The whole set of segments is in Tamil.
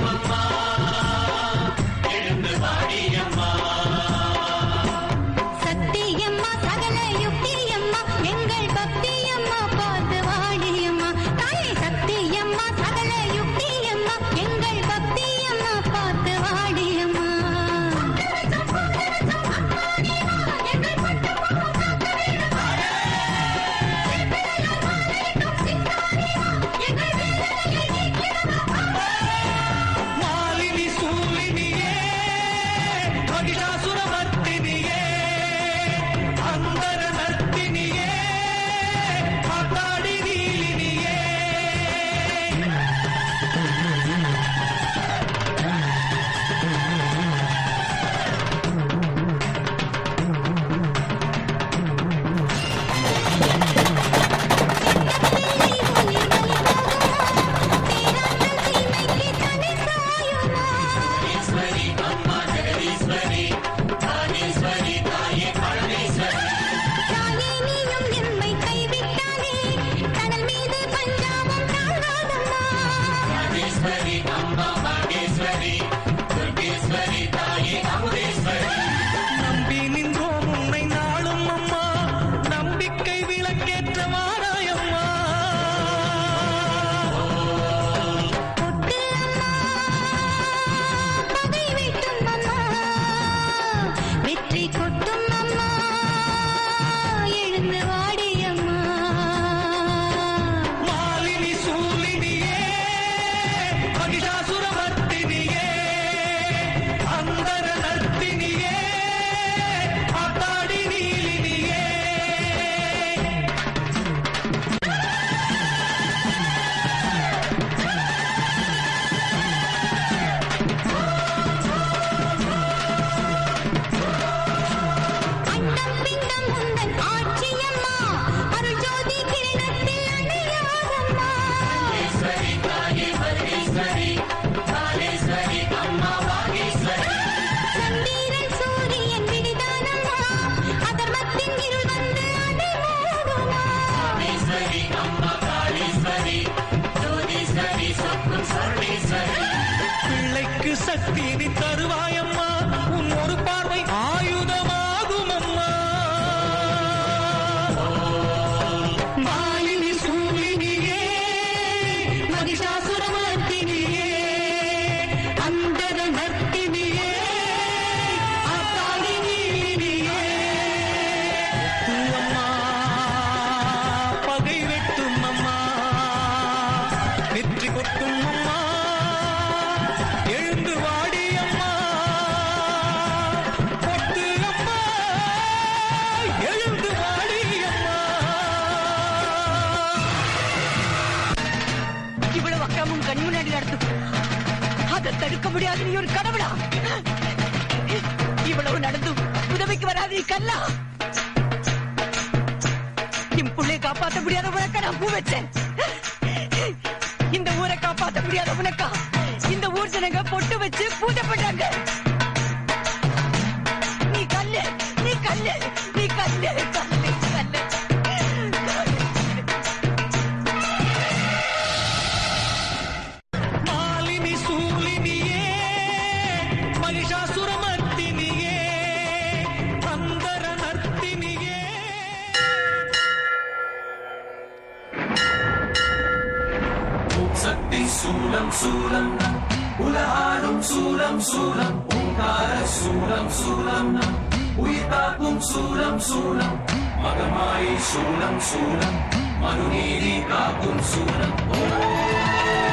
Mama. come on சக்தி நீ தருவாயம் அதை தடுக்க முடியாது. நீ ஒரு கடவுளா? இவ்வளவு நடந்தும் உதவிக்கு வராது கல்லா என் புள்ளைய காப்பாற்ற முடியாத உனக்கா நான் பூ வச்சேன். இந்த ஊரை காப்பாற்ற முடியாத உனக்கா? இந்த ஊர் ஜனங்க பொட்டு வச்சு பூஜை பண்றாங்க. நீ கல்லு நீ கல்லு நீ கல்லு கல்லு. sulang-sulang Magamay sulang-sulang Manunili ka kung sulang Oh!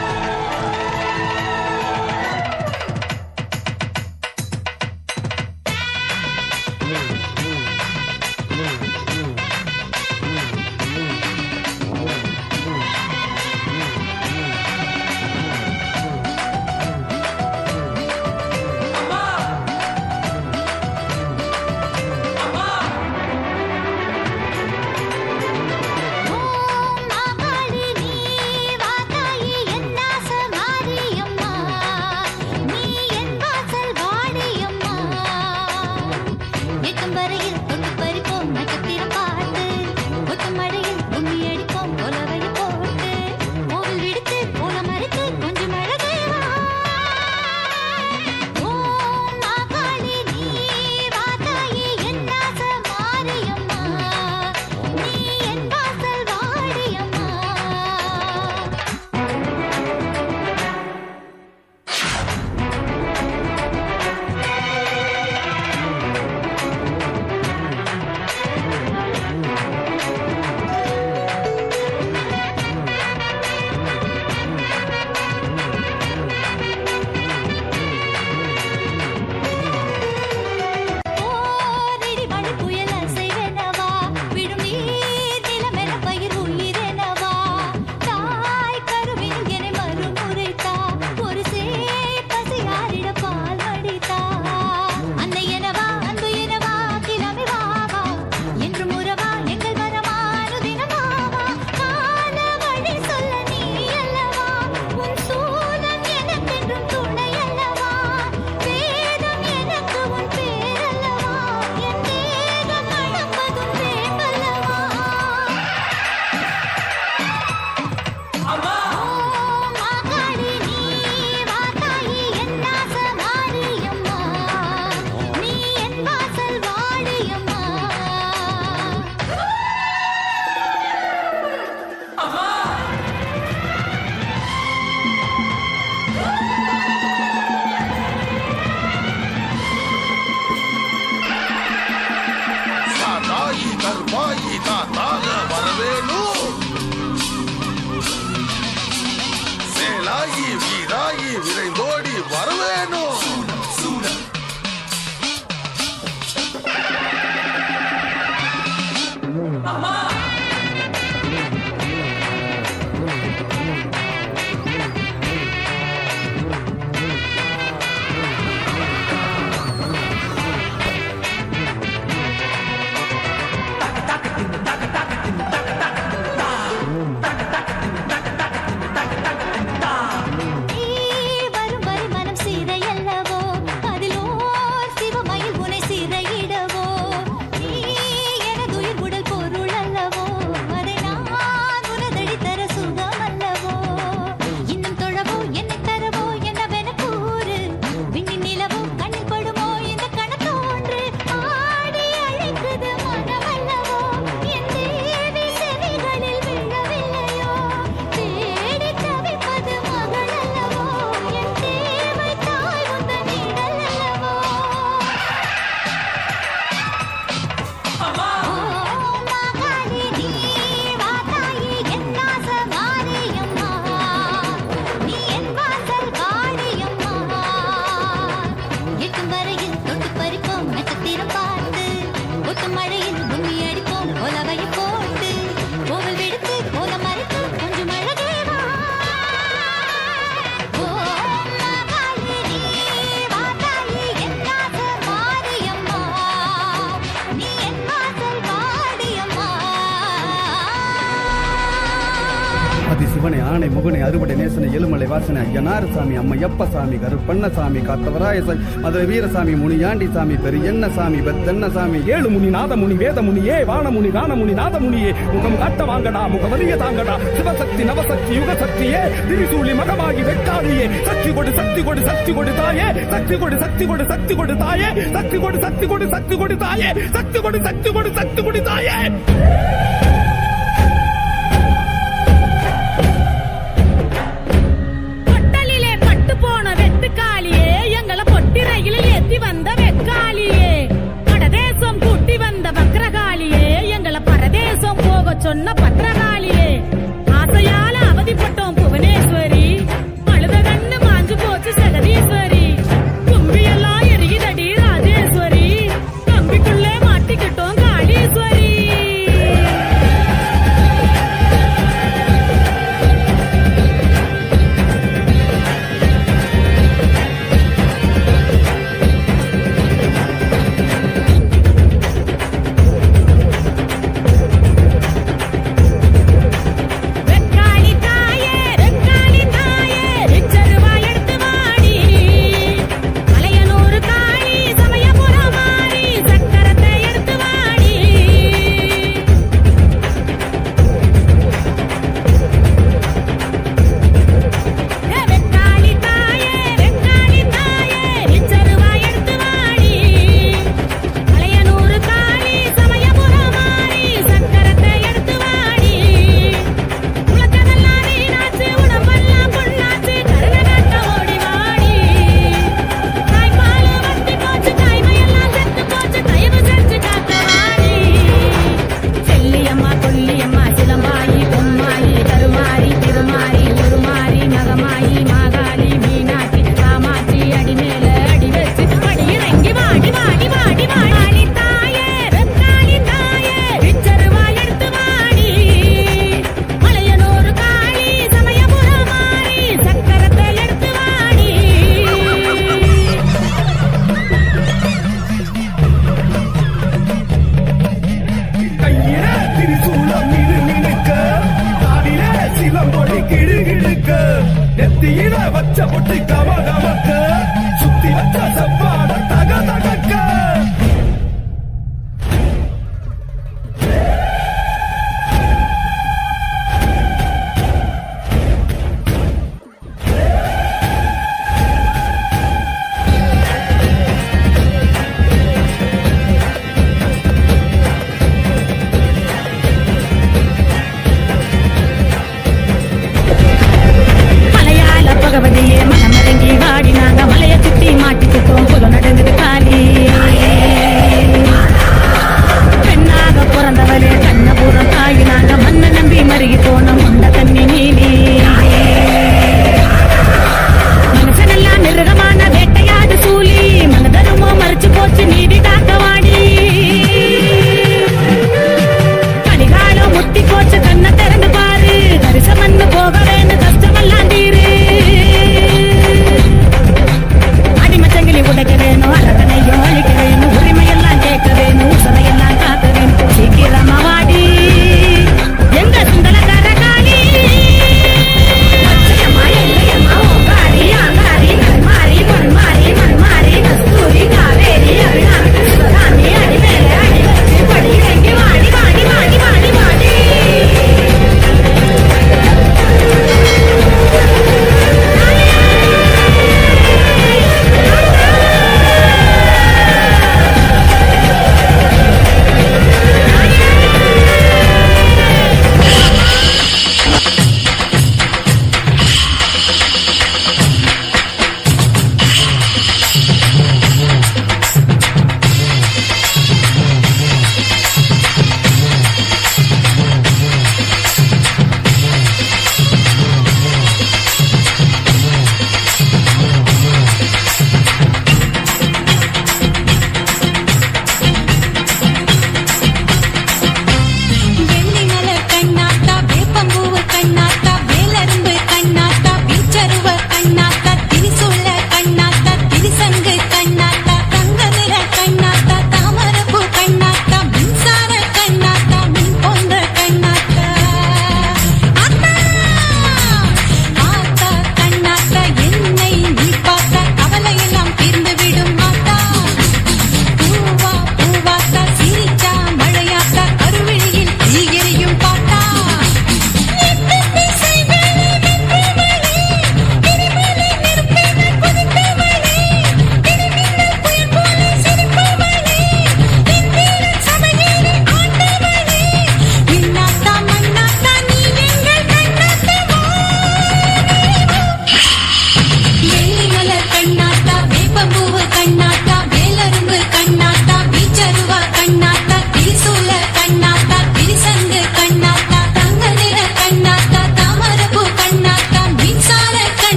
திருவடி நேசன எழுமலை வாசன ஐயனார் சாமி அம்மையப்ப சாமி கருப்பண்ண காத்தவராய மதுரை வீரசாமி முனியாண்டி சாமி பெரியண்ண சாமி பெத்தண்ண சாமி ஏழு முனி நாத முனி வேத முனி ஏ வான முனி காண முனி நாத முகம் காட்ட வாங்கடா முகவரிய தாங்கடா சிவசக்தி நவசக்தி யுகசக்தியே திரிசூலி மகமாகி வெட்டாதியே சக்தி கொடு சக்தி கொடு சக்தி கொடு தாயே சக்தி கொடு சக்தி கொடு சக்தி கொடு தாயே சக்தி கொடு சக்தி கொடு சக்தி கொடு தாயே சக்தி கொடு சக்தி கொடு சக்தி கொடு தாயே. சொன்ன பத்திரம்